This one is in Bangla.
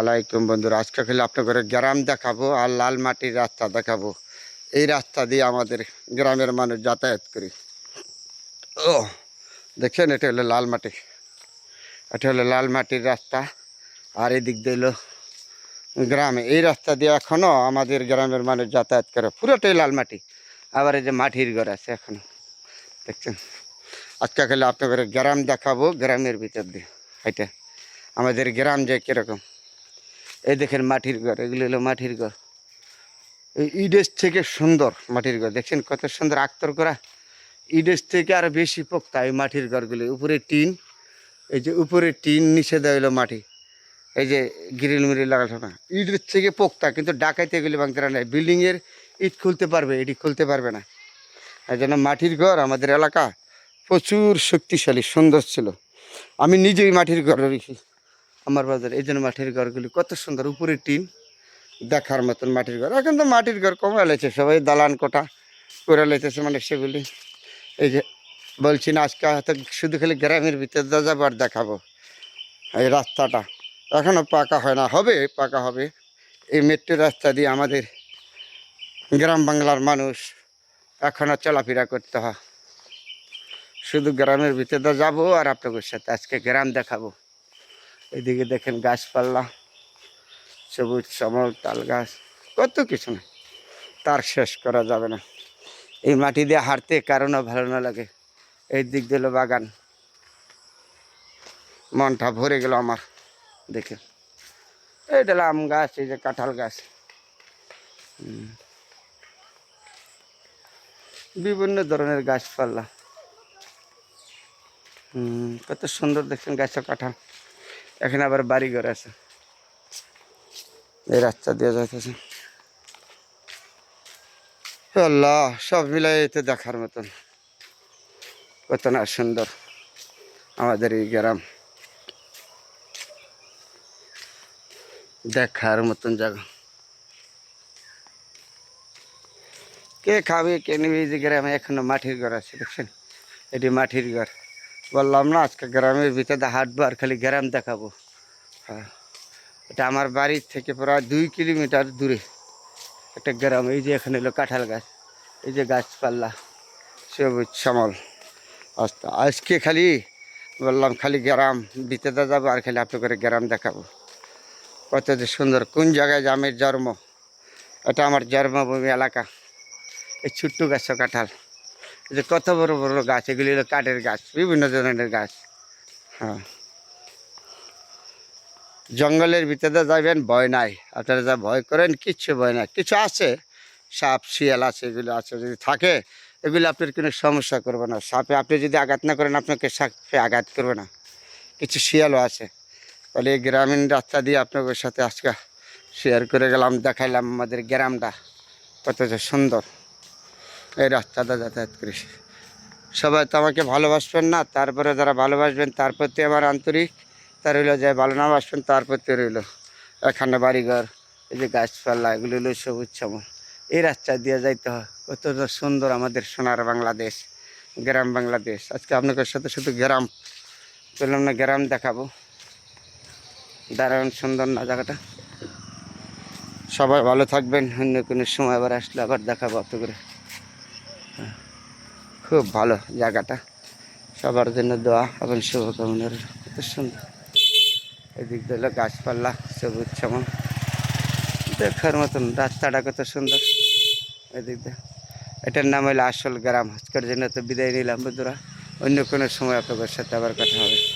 আলাইকুম বন্ধুরা, আজকে খেলে আপনাদের গ্রাম দেখাবো আর লাল মাটির রাস্তা দেখাবো। এই রাস্তা দিয়ে আমাদের গ্রামের মানুষ যাতায়াত করি। ও দেখছেন এটা হলো লাল মাটি। এটা হলো লাল মাটির রাস্তা। আর এদিক দিয়ে হলো গ্রামে। এই রাস্তা দিয়ে এখনও আমাদের গ্রামের মানুষ যাতায়াত করে। পুরোটাই লাল মাটি। আবার এই যে মাটির ঘর আছে এখনও দেখছেন? আজকে খেলে আপনাদের গ্রাম দেখাবো, গ্রামের ভিতর দিয়ে। এটা আমাদের গ্রাম যে কীরকম। এই দেখেন মাটির ঘর, এগুলো হলো মাটির ঘর। এই ইডেস থেকে সুন্দর মাটির ঘর, দেখছেন কত সুন্দর আক্তর করা। ইডেস থেকে আরও বেশি পোক্তা এই মাটির ঘরগুলি, উপরে টিন, এই যে উপরে টিন, নিচে দেওয়া হলো মাটি। এই যে গ্রিল মিরিল লাগানো না ইটের থেকে পোক্তা, কিন্তু ডাকাইতে গেলে ভাঙতে না। বিল্ডিংয়ের ইট খুলতে পারবে, এটি খুলতে পারবে না। এই জন্য মাটির ঘর আমাদের এলাকা প্রচুর শক্তিশালী, সুন্দর ছিল। আমি নিজেই মাটির ঘর রেখি আমার বাজার, এই জন্য মাটির ঘরগুলি কত সুন্দর উপরে টিন দেখার মতন মাটির ঘর। এখন তো মাটির ঘর কমে লেছে সবাই দালান কোটা করে লেতেছে মানে সেগুলি। এই যে বলছি না, আজকে হয়তো শুধু খালি গ্রামের ভিতরে আর দেখাবো, এই রাস্তাটা। এখনও পাকা হয় না, হবে, পাকা হবে। এই মেট্রো রাস্তা দিয়ে আমাদের গ্রাম বাংলার মানুষ এখনও চলাফেরা করতে হয়। শুধু গ্রামের ভিতরে যাব আর আপনাদের সাথে আজকে গ্রাম দেখাবো। এদিকে দেখেন গাছপাল্লা সবুজ সমল তাল গাছ কত কিছু না। তার শেষ করা যাবে না। এই মাটি দিয়ে হাঁটতে কারণও ভালো না লাগে। এই দিক দিল বাগান। মনটা ভরে গেল আমার দেখে। এইটা হলো আম গাছ, এই যে কাঁঠাল গাছ। বিভিন্ন ধরনের গাছপালা। কত সুন্দর দেখছেন গাছের কাঁঠাল। এখানে আবার বাড়ি ঘর আছে। এই রাস্তা দিয়ে যাইতেছে। আল্লাহ, সব মিলাই এতে দেখার মতন। কত না সুন্দর আমাদের এই গ্রাম। দেখার মতন জায়গা। কে খাবে, কে নেবে এই যে গ্রামে এখনও মাটির ঘর আছে, দেখছেন? এটি মাটির ঘর। বললাম না, আজকে গ্রামের ভিতরে হাঁটবো আর খালি গ্রাম দেখাবো। হ্যাঁ এটা আমার বাড়ির থেকে প্রায় দুই কিলোমিটার দূরে একটা গ্রাম, এই যে এখানে হলো কাঁঠাল গাছ, এই যে গাছপাল্লা সবুজ শ্যামল আস্তে আজকে খালি বললাম খালি গ্রাম ভিতরে যাব আর খালি আপনি করে গ্রাম দেখাবো। কত যে সুন্দর, কোন জায়গায় যে জন্ম, এটা আমার জন্মভূমি এলাকা, এই ছোট্ট গাছ কাঁঠাল। যে কত বড় বড় গাছ, এগুলি হলো কাঠের গাছ, বিভিন্ন ধরনের গাছ। হ্যাঁ। জঙ্গলের ভিতরে যাবেন ভয় নাই। আপনারা যা ভয় করেন, কিচ্ছু ভয় নাই। কিছু আছে, সাপ, শিয়াল আছে, এগুলো আছে, যদি থাকে, এগুলো আপনার কোনো সমস্যা করবে না। সাপে আপনি যদি আঘাত না করেন, আপনাকে সাপে আঘাত করবে না। কিছু শিয়ালও আছে। তাহলে এই গ্রামীণ রাস্তা দিয়ে আপনাদের সাথে আজকে শেয়ার করে গেলাম, দেখাইলাম আমাদের গ্রামটা, কত সুন্দর। এই রাস্তাটা যাতায়াত করি সবাই তো আমাকে ভালোবাসবেন না, তারপরে যারা ভালোবাসবেন তার প্রতি আমার আন্তরিক, তার হইল যে ভালো না বাসবেন তার প্রতি রইল। এখানে বাড়িঘর, এই যে গাছপালা, এগুলো হলো সবুজ শ্যামল। এই রাস্তা দিয়ে যাইতে হয়। কতটা সুন্দর আমাদের সোনার বাংলাদেশ, গ্রাম বাংলাদেশ। আজকে আপনাদের সাথে শুধু গ্রাম, বললাম না গ্রাম দেখাবো। দারুণ সুন্দর না জায়গাটা। সবাই ভালো থাকবেন, অন্য কোনো সময় আবার আসলে আবার দেখাবো অত করে খুব ভালো জায়গাটা। সবার জন্য দোয়া এবং শুভকামনার কত সুন্দর এদিক গাছপাল্লা গাছপালা, সবুজ শ্যামল দেখার মতন, রাস্তাটা কত সুন্দর। এদিক দিয়ে। এটার নাম হলো আসল গ্রাম। আজকের জন্য তো বিদায় নিলাম বন্ধুরা। অন্য কোনো সময় আপনাদের সাথে আবার কথা হবে।